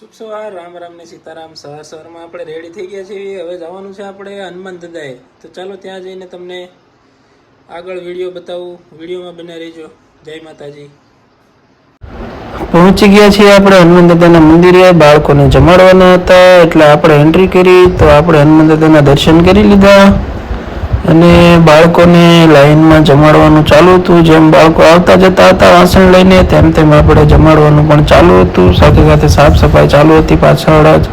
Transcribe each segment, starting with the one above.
શુભ સવાર રામ રામ ને સીતારામ, સવાર સવારમાં આપણે રેડી થઈ ગયા છીએ. હવે જવાનું છે આપણે હનુમાન દાદાએ તો ચાલો ત્યાં જઈને તમને આગળ વીડિયો બતાવું. વિડીયોમાં બને રહેજો. જય માતાજી. પહોંચી ગયા છીએ આપણે હનુમાન દાદાના મંદિરે. બાળકોને જમાડવાના હતા એટલે આપણે એન્ટ્રી કરી. તો આપણે હનુમાન દાદાના દર્શન કરી લીધા. અને બાળકોને લાઈનમાં જમાડવાનું ચાલુ હતું. જેમ બાળકો આવતા જતા હતા વાસણ લઈને, તેમ તેમ આપણે જમાડવાનું પણ ચાલુ હતું. સાથે સાથે સાફ સફાઈ ચાલુ હતી પાછળ જ.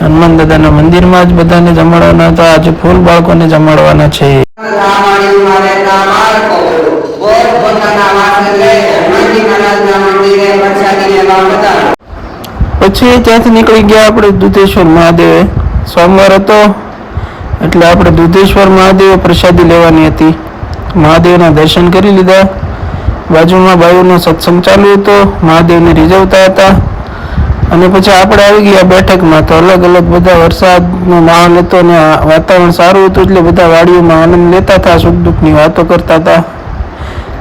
હનુમાન દાદાના મંદિરમાં જ બધાને જમાડવાના હતા. આજે ફૂલ બાળકોને જમાડવાના છે. પછી ત્યાંથી નીકળી ગયા આપણે દૂતેશ્વર મહાદેવ. સોમવાર હતો. એટલે આપણે દુધેશ્વર મહાદેવ પ્રસાદી લેવાની હતી. મહાદેવના દર્શન કરી લીધા. બાજુમાં બાયુનો સત્સંગ ચાલુ હતો. મહાદેવને રીઝવતા હતા. અને પછી આપણે આવી ગયા બેઠકમાં તો અલગ અલગ બધા વરસાદનો માહોલ હતો અને વાતાવરણ સારું હતું એટલે બધા વાડીઓમાં આનંદ લેતા હતા, સુખ દુઃખની વાતો કરતા હતા.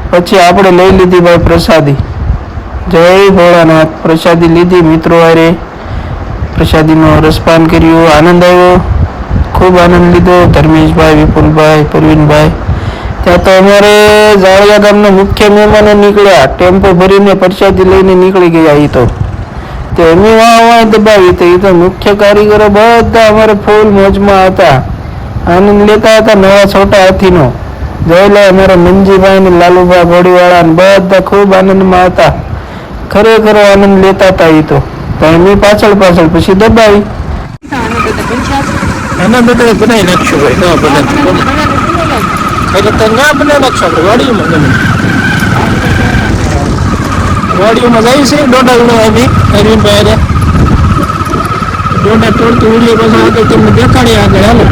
પછી આપણે લઈ લીધી ભાઈ પ્રસાદી. જય ભોળાનાથ. પ્રસાદી લીધી મિત્રો હારે. પ્રસાદીનો રસપાન કર્યું, આનંદ આવ્યો. ખૂબ આનંદ લીધો. ધર્મેશભાઈ, વિપુલભાઈ, પરવીનભાઈ. ત્યાં તો અમારે જાળિયા ગામના મુખ્ય મહેમાનો નીકળ્યા. ટેમ્પો ભરીને પરસાદી લઈને નીકળી ગયા એ તો. તે એમની વાહ વાહ દબાવી તો એ તો મુખ્ય કારીગરો બધા અમારે ફૂલ મોજમાં હતા. આનંદ લેતા હતા નવા છોટા હાથીનો. જોઈ અમારા મંજીભાઈ ને લાલુભાઈ ઘોડીવાળા ને બધા ખૂબ આનંદમાં હતા. ખરેખર આનંદ લેતા હતા એ તો. તો એમની પાછળ પાછળ પછી દબાવી. આના બધા બનાવી નાખશું ભાઈ ના બને એટલે તો ના બનાવી નાખશો આપણે વાડીમાં ગમે વાડીઓમાં જાય છે દોઢા ઉડો આવી અરવિંદભાઈ હારે. દોઢા તોડતું ઉડીએ પછી આગળ તમને દેખાડીએ આગળ હાલો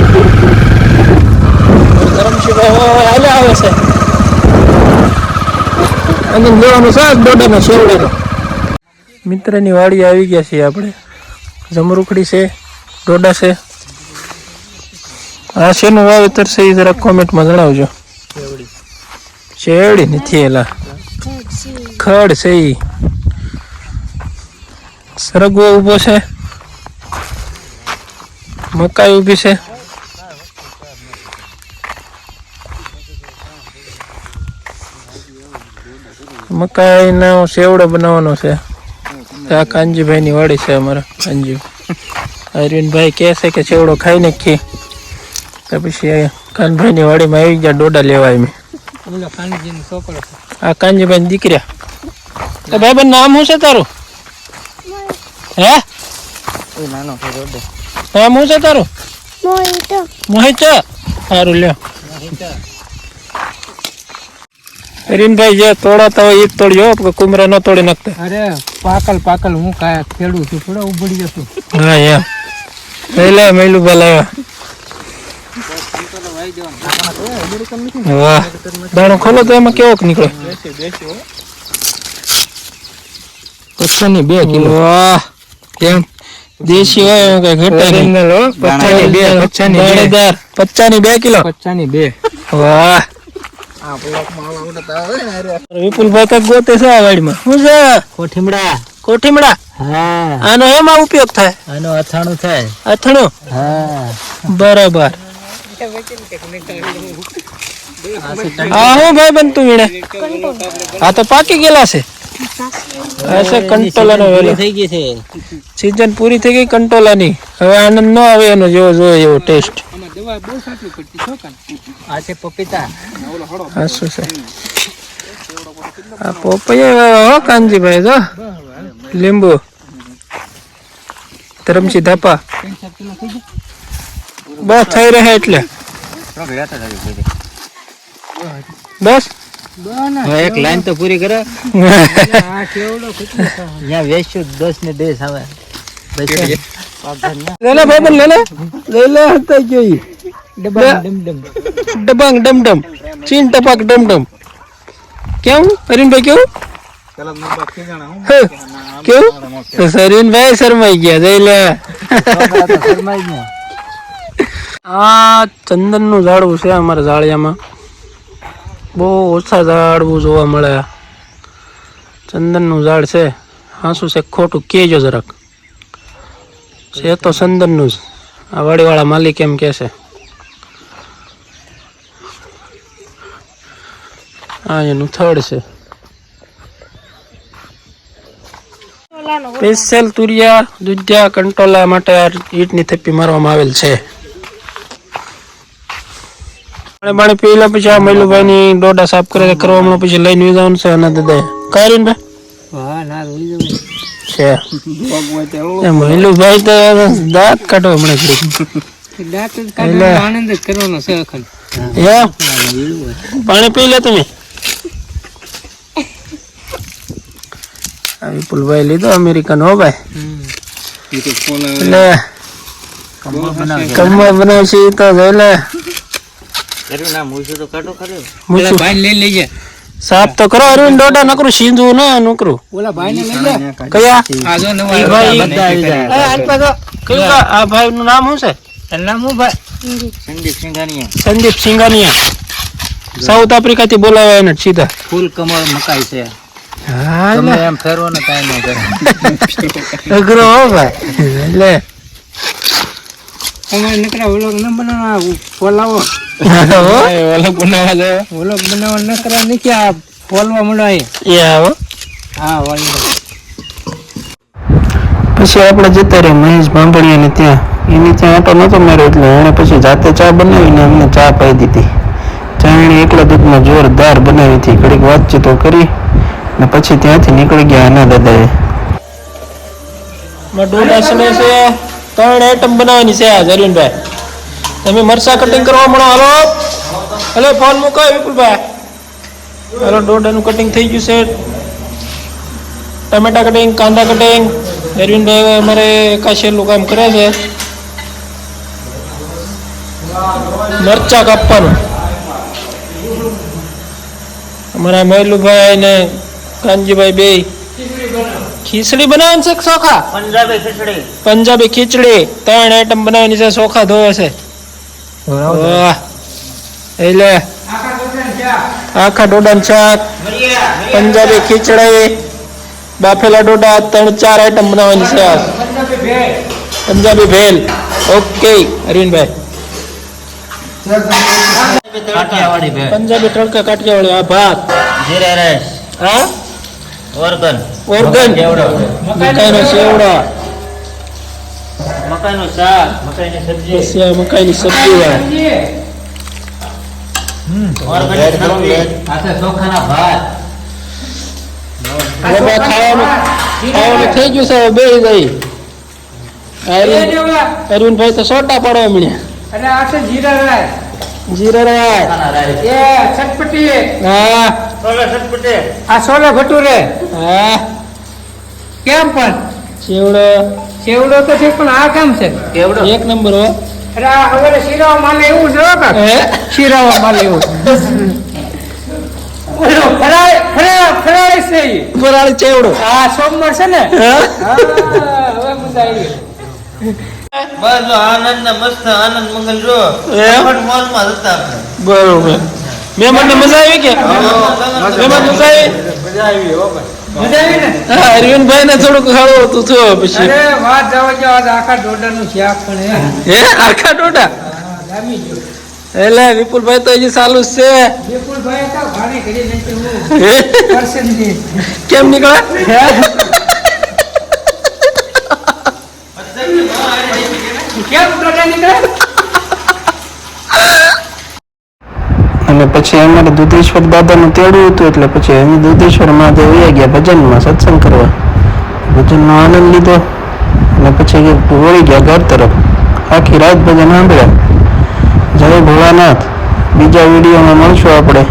ધરમશીભાઈ હાલે આવે છે અને લેવાનું સાહેબ દોઢાના શેવડે મિત્રની વાડી આવી ગયા છીએ આપણે જમરૂખડી છે ડોડા છે આ શેનું વાવેતર છે એ જરાક કોમેન્ટમાં જણાવજો. શેરડી. નથી એલા ખડ છે એ સરગવો ઊભો છે. મકાઈ ઊભી છે. મકાઈનો સેવડો બનાવવાનો છે. આ કાનજીભાઈની વાડી છે અમારા કાનજી. અરવિંદભાઈ કહે છે કે સેવડો ખાઈ નાખીએ. તો પછી કાનભાઈની વાડીમાં આવી ગયા ડોડા લેવા એમ આ કાનજીભાઈ દીકરા. તો ભાઈ બેન નામ શું છે તારું? હે? નામ શું છે તારું? મોહિત. સારું લ્યો. અરવિંદભાઈ જે તોડાતા હોય એ તોડ્યો કુમરા ન તોડી નાખતા. અરે પાકલ પાકલ હું કાય ખેડું છું થોડા ઉભડી જશું. હા યા પહેલા મેલું બોલાવ્યા વાહ. દાણો ખોલો તો એમાં કેવોક નીકળે? બે કિલો. વાહ. કેમ? દેશી હોય કઈ ઘટે નહીં. બે પચાસની બે. દાણેદાર. બે કિલો? પચાસની બે. વાહ. વિપુલભાઈ કંઈક ગોતે છે આ વાડીમાં. શું છે? કોઠીમડા. કોઠીમડા? હા. આનો એમાં ઉપયોગ થાય? આનો અથાણું થાય. અથણું? હા. બરાબર. હા હું ભાઈ બનતું વીણે. આ તો પાકી ગયેલા છે. છે કંટોલાનો વેલો. થઈ ગઈ છે. સીઝન પૂરી થઈ ગઈ કંટોલાની. હવે આનંદ ન આવે એનો જેવો જોઈએ એવો ટેસ્ટ આ છે પપીતા. આ શું છે? આ પોપૈયા હો કાનજીભાઈ જો. લીંબુ. ધરમસી ધાપા. બસ થઈ રહે એટલે. બસ? એક લાઈન તો પૂરી કરે. અહીંયા વેચ્યું દસ ને દેશ આવે ગયો. ડબાંગ ડમ ડમ ચીન ટપાક ડમ ડમ કેવું? અરવિંદભાઈ કેવું? કેવું સરીનભાઈ શરમાઈ ગયા જઈ લે. આ ચંદનનું ઝાડવું છે અમારા ઝાડિયામાં. બહુ ઓછા ઝાડવું જોવા મળે ચંદનનું ઝાડ છે. હા શું છે, ખોટું કહેજો જરાક. છે તો સંદનનું જ. આ વાડીવાળા માલિક એમ કે છે. આ એનું થડ છે. સ્પેશિયલ તુરિયા દુધિયા કંટોલા માટે આ ઈટની થપ્પી મારવામાં આવેલ છે. પાણી પાણી પી લે પછી આ મૈલુભાઈ ની ડોડા સાફ કરે કરવામાં પછી લઈને જવાનું છે અને દાદા ભાઈ. હા ના છે. મૈલુભાઈ તો દાંત કાઢો હમણાં કરી આનંદ જ કરવાનો છે અખંડ. પાણી પી લે તમે? વિપુલભાઈ લીધો અમેરિકન હો ભાઈ. એટલે કમર બનાવશે. તો જોઈ લે મૂછું. ભાઈ લઈ લેજે. સાફ તો કરો અરવિંદ ડોડા નકરું સિંધુ ના નકરું. ઓલા ભાઈ ને લઈ લે. કયા? આ જો નવા ભાઈ- બધા આવી જાય. એ, અલ્પા તો કયું આ- આ ભાઈ નું નામ શું છે? એનું નામ હું ભાઈ? સંદીપ. સિંઘાનિયા. સાઉથ આફ્રિકા થી બોલાવ્યા એને સીધા. ફૂલ કમળ મકાઈ છે. હા તમે એમ ફેરવો ને કાઈ ન કરે. અઘરો હો ભાઈ. લે. અમારે નીકળ્યા ઓલો ન બનાવવા ફોલાવો હો. ઓલો બનાવવા ઓલો બનાવવા નકરા નહીં કે આ ફોલવા મળે એ આવો હા. વાળી પછી આપણે જતા રહ્યા મહેશ ભાંભળિયાને ત્યાં. એની ત્યાં આટો નતો માર્યો એટલે એણે પછી જાતે ચા બનાવીને અમને ચા પાઈ દીધી. ચા એણે એકલા દૂધમાં જોરદાર બનાવી હતી. ઘડીક વાતચીતો કરી ને પછી ત્યાંથી નીકળી ગયા આના દાદાએ. ડોડા સને છે ત્રણ આઈટમ બનાવવાની છે આ અરવિંદભાઈ તમે મરસા કટિંગ કરવા મળો હાલો. હલો ફોન મૂકો વિપુલભાઈ. હાલો ડોડાનું કટિંગ થઈ ગયું છે. ટમેટા કટિંગ કાંદા કટિંગ અરવિંદભાઈ અમારે કાશેલું કામ કરે છે. મરચા કાપવાનું. અમારા મહેલુભાઈ ને કાનજીભાઈ બે. ખીચડી બનાવવાની છે સોખા? ચોખા પંજાબી ખીચડી. પંજાબી ખીચડી. ત્રણ આઈટમ બનાવવાની છે ચોખા ધોવે છે. એટલે આખા ડોડા શાક પંજાબી ખીચડી બાફેલા ડોડા ત્રણ ચાર આઈટમ બનાવવાની છે પંજાબી ભેલ. ઓકે અરવિંદભાઈ. પંજાબી તડકા કાઠિયાવાડી આ ભાત. જીરા રાઈસ. હા? વર્ગન ઓર્ગન? મકાઈનો સેવડા. મકાઈનું શાક મકાઈની સબ્જી. મકાઈની સબ્જી વાળા ઓર્ગેનિક સબ્જી આખે ચોખાના ભાત. હવે ખાવાનું ખાવાનું થઈ ગયું છે હવે બેસી અરવિંદ- અરવિંદભાઈ તો સોટા પાડવા મળ્યા. અરે આ છે જીરા રાય. જીરા રાય. એ ચટપટી હા. છોલે સટપટે આ સોલે ભટુરે. હા. કેમ પણ? સેવડો સેવડો તો છે પણ આ કેમ છે? કેવડો? એક નંબર. હો અરે હવે શીરાવા માલે એવું છે કાકા. હે? માલે એવું ઓલો ફરાય ફરાય ફરાય છે ફરાય ચેવડો. આ સોમવાર છે ને? હા? હવે મજા બસ આનંદ ને મસ્ત આનંદ મંગલ જો. બરોબર મોલમાં હતા આપણે. બરોબર મહેમાનને મજા આવી કે? મહેમાન મજા આવી? મજા આવી હો ભાઈ. અરવિંદભાઈ ને? થોડુંક ખાવું હતું થયો પછી. વાત જવા જો આજ આખા શાક પણ હે. હે આખા હા, એટલે વિપુલભાઈ તો હજી ચાલુ જ છે. કેમ નીકળે કેમ ડોડા નીકળે અને પછી અમારે દુધેશ્વર દાદાનું તેડું હતું એટલે પછી અમે દુધેશ્વર મહાદેવ વયા ગયા ભજનમાં સત્સંગ કરવા. ભજનનો આનંદ લીધો અને પછી વળી ગયા ઘર તરફ. આખી રાત ભજન સાંભળ્યા. જય ભોળાનાથ. બીજા વિડીયોમાં મળશું આપણે.